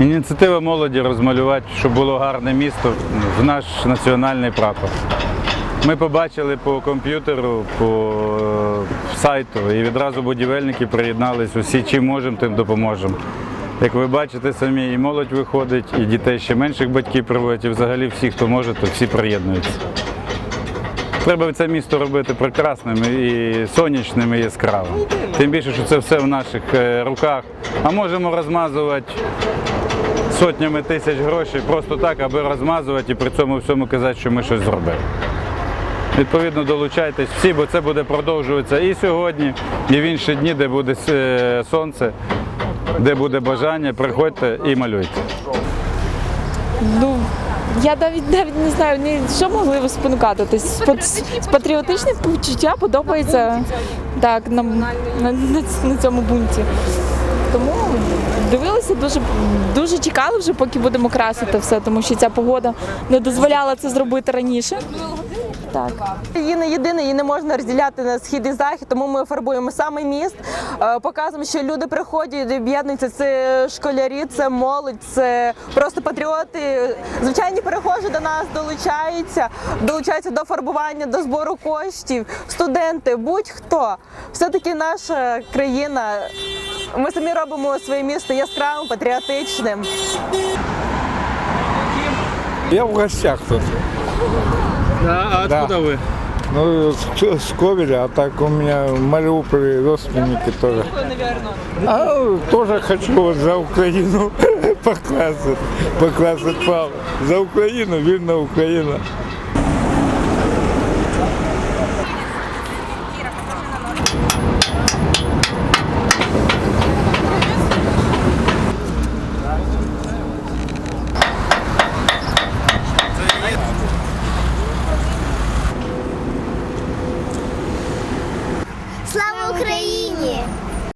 Ініціатива молоді розмалювати, щоб було гарне місто в наш національний прапор. Ми побачили по комп'ютеру, по е, сайту, і відразу будівельники приєднались. Усі чим можемо, тим допоможемо. Як ви бачите самі, і молодь виходить, і дітей ще менших батьків приводять, і взагалі всі, хто може, то всі приєднуються. Треба це місто робити прекрасним і сонячним, і яскравим. Тим більше, що це все в наших е, руках. А можемо розмазувати сотнями тисяч грошей просто так, аби розмазувати і при цьому всьому казати, що ми щось зробили. Відповідно, долучайтесь всі, бо це буде продовжуватися і сьогодні, і в інші дні, де буде е, сонце, де буде бажання, приходьте і малюйте. Ну, я навіть навіть не знаю, ні, що могли спонукати. Тобто, з почуття подобається так, на, на, на цьому бунті. Тому дивилися дуже, дуже чекали вже, поки будемо красити все, тому що ця погода не дозволяла це зробити раніше. Так. Її не єдине, її не можна розділяти на схід і захід, тому ми фарбуємо саме міст, е, показуємо, що люди приходять, об'єднуються. Це школярі, це молодь, це просто патріоти. Звичайні перехожі до нас долучаються, долучаються до фарбування, до збору коштів, студенти, будь-хто. Все-таки наша країна. Ми самі робимо своє місто яскравим, патріотичним. Я в гостях тут. Да, а Да. откуда вы? Ну, с, с Ковеля, а так у меня в Мариуполе родственники тоже. А тоже хочу вот за Украину покласти, покласти пал. За Україну, вільна Україна. Ucrânia.